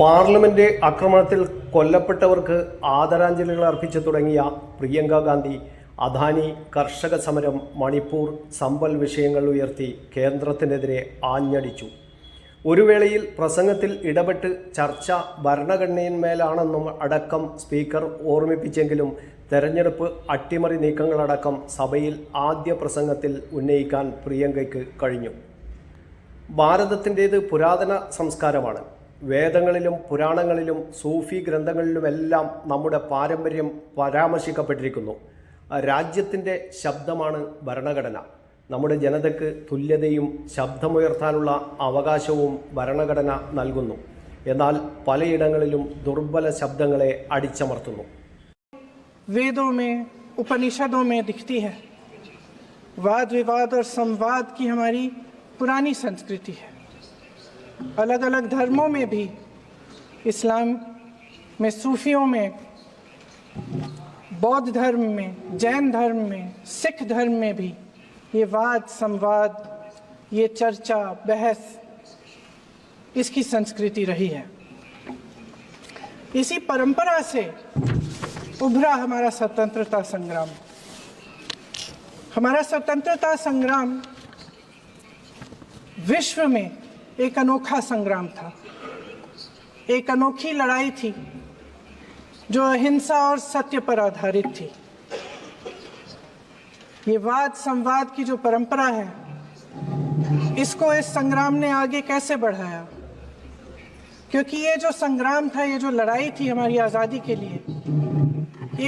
Parliament ആക്രമണത്തിൽ കൊല്ലപ്പെട്ടവർക്ക് ആദരാഞ്ജലികൾ അർപ്പിച്ചു തുടങ്ങിയ പ്രിയങ്ക ഗാന്ധി അദാനി കർഷക സമരം മണിപ്പൂർ സമ്പൽ വിഷയങ്ങൾ ഉയർത്തി കേന്ദ്രത്തിനെതിരെ ആഞ്ഞടിച്ചു. ഒരു വേളയിൽ പ്രസംഗത്തിൽ ഇടപെട്ട് ചർച്ച ഭരണഘടനയിന്മേലാണെന്നും അടക്കം സ്പീക്കർ ഓർമ്മിപ്പിച്ചെങ്കിലും തെരഞ്ഞെടുപ്പ് അട്ടിമറി നീക്കങ്ങളടക്കം സഭയിൽ ആദ്യ പ്രസംഗത്തിൽ ഉന്നയിക്കാൻ പ്രിയങ്കയ്ക്ക് കഴിഞ്ഞു. ഭാരതത്തിന്റേത് പുരാതന സംസ്കാരമാണ്. വേദങ്ങളിലും പുരാണങ്ങളിലും സൂഫി ഗ്രന്ഥങ്ങളിലുമെല്ലാം നമ്മുടെ പാരമ്പര്യം പരാമർശിക്കപ്പെട്ടിരിക്കുന്നു. രാജ്യത്തിന്റെ ശബ്ദമാണ് ഭരണഘടന. നമ്മുടെ ജനതയ്ക്ക് തുല്യതയും ശബ്ദമുയർത്താനുള്ള അവകാശവും ഭരണഘടന നൽകുന്നു. എന്നാൽ പലയിടങ്ങളിലും ദുർബല ശബ്ദങ്ങളെ അടിച്ചമർത്തുന്നു. വേദോമേ ഉപനിഷദോമേ ദിഖ്തി ഹെ. വാദ് വിവാദ് സംവാദ് കി ഹമാരി പുരാനി സംസ്കൃതി ഹെ. अलग अलग धर्मों में भी, इस्लाम में, सूफियों में, बौद्ध धर्म में, जैन धर्म में, सिख धर्म में भी ये वाद, संवाद, ये चर्चा, बहस, इसकी संस्कृति रही है। इसी परंपरा से उभरा हमारा स्वतंत्रता संग्राम। हमारा स्वतंत्रता संग्राम विश्व में एक अनोखा संग्राम था। एक अनोखी लड़ाई थी, जो अहिंसा और सत्य पर आधारित थी। ये वाद संवाद की जो परंपरा है, इसको इस संग्राम ने आगे कैसे बढ़ाया? क्योंकि ये जो संग्राम था, ये जो लड़ाई थी हमारी आज़ादी के लिए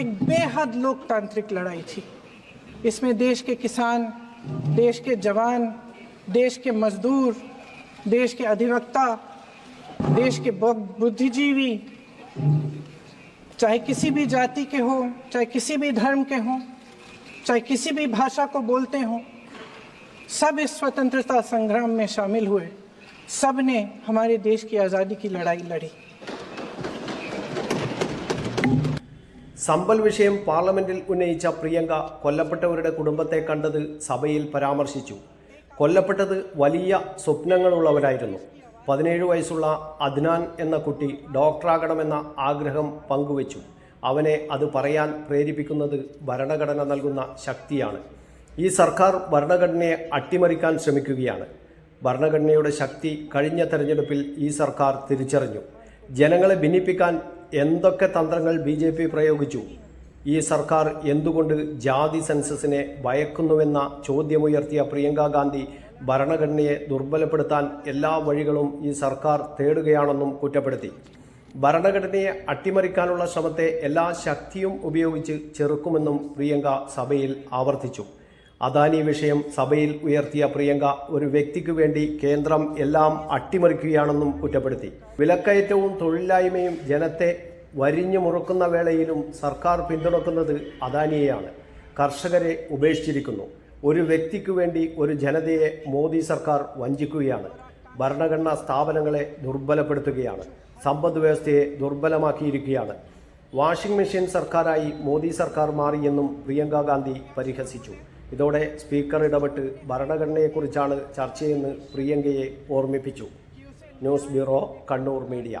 एक बेहद लोकतांत्रिक लड़ाई थी। इसमें देश के किसान, देश के जवान, देश के मजदूर देश के अधिवक्ता देश के बु- बुद्धिजीवी चाहे किसी भी जाति के हो चाहे किसी भी धर्म के हों चाहे किसी भी भाषा को बोलते हों सब इस स्वतंत्रता संग्राम में शामिल हुए सब ने हमारे देश की आज़ादी की लड़ाई लड़ी സമ്പൽ വിഷയം പാർലമെന്റിൽ ഉന്നയിച്ച പ്രിയങ്ക കൊല്ലപ്പെട്ടവരുടെ കുടുംബത്തെ കണ്ടത് സഭയിൽ പരാമർശിച്ചു കൊല്ലപ്പെട്ടത് വലിയ സ്വപ്നങ്ങളുള്ളവരായിരുന്നു. പതിനേഴ് വയസ്സുള്ള അദ്നാൻ എന്ന കുട്ടി ഡോക്ടറാകണമെന്ന ആഗ്രഹം പങ്കുവച്ചു. അവനെ അത് പറയാൻ പ്രേരിപ്പിക്കുന്നത് ഭരണഘടന നൽകുന്ന ശക്തിയാണ്. ഈ സർക്കാർ ഭരണഘടനയെ അട്ടിമറിക്കാൻ ശ്രമിക്കുകയാണ്. ഭരണഘടനയുടെ ശക്തി കഴിഞ്ഞ തെരഞ്ഞെടുപ്പിൽ ഈ സർക്കാർ തിരിച്ചറിഞ്ഞു. ജനങ്ങളെ ഭിന്നിപ്പിക്കാൻ എന്തൊക്കെ തന്ത്രങ്ങൾ ബി പ്രയോഗിച്ചു? ഈ സർക്കാർ എന്തുകൊണ്ട് ജാതി സെൻസസിനെ ഭയക്കുന്നുവെന്ന ചോദ്യമുയർത്തിയ പ്രിയങ്ക ഗാന്ധി ഭരണഘടനയെ ദുർബലപ്പെടുത്താൻ എല്ലാ വഴികളും ഈ സർക്കാർ തേടുകയാണെന്നും കുറ്റപ്പെടുത്തി. ഭരണഘടനയെ അട്ടിമറിക്കാനുള്ള ശ്രമത്തെ എല്ലാ ശക്തിയും ഉപയോഗിച്ച് ചെറുക്കുമെന്നും പ്രിയങ്ക സഭയിൽ ആവർത്തിച്ചു. അദാനി വിഷയം സഭയിൽ ഉയർത്തിയ പ്രിയങ്ക ഒരു വ്യക്തിക്ക് വേണ്ടി കേന്ദ്രം എല്ലാം അട്ടിമറിക്കുകയാണെന്നും കുറ്റപ്പെടുത്തി. വിലക്കയറ്റവും തൊഴിലില്ലായ്മയും ജനത്തെ വരിഞ്ഞു മുറുക്കുന്ന വേളയിലും സർക്കാർ പിന്തുണക്കുന്നത് അദാനിയെയാണ്. കർഷകരെ ഉപേക്ഷിച്ചിരിക്കുന്നു. ഒരു വ്യക്തിക്ക് വേണ്ടി ഒരു ജനതയെ മോദി സർക്കാർ വഞ്ചിക്കുകയാണ്. ഭരണഘടനാ സ്ഥാപനങ്ങളെ ദുർബലപ്പെടുത്തുകയാണ്. സമ്പദ് വ്യവസ്ഥയെ ദുർബലമാക്കിയിരിക്കുകയാണ്. വാഷിംഗ് മെഷീൻ സർക്കാരായി മോദി സർക്കാർ മാറിയെന്നും പ്രിയങ്ക ഗാന്ധി പരിഹസിച്ചു. ഇതോടെ സ്പീക്കർ ഇടപെട്ട് ഭരണഘടനയെക്കുറിച്ചാണ് ചർച്ചയെന്ന് പ്രിയങ്കയെ ഓർമ്മിപ്പിച്ചു. News bureau Kannur media.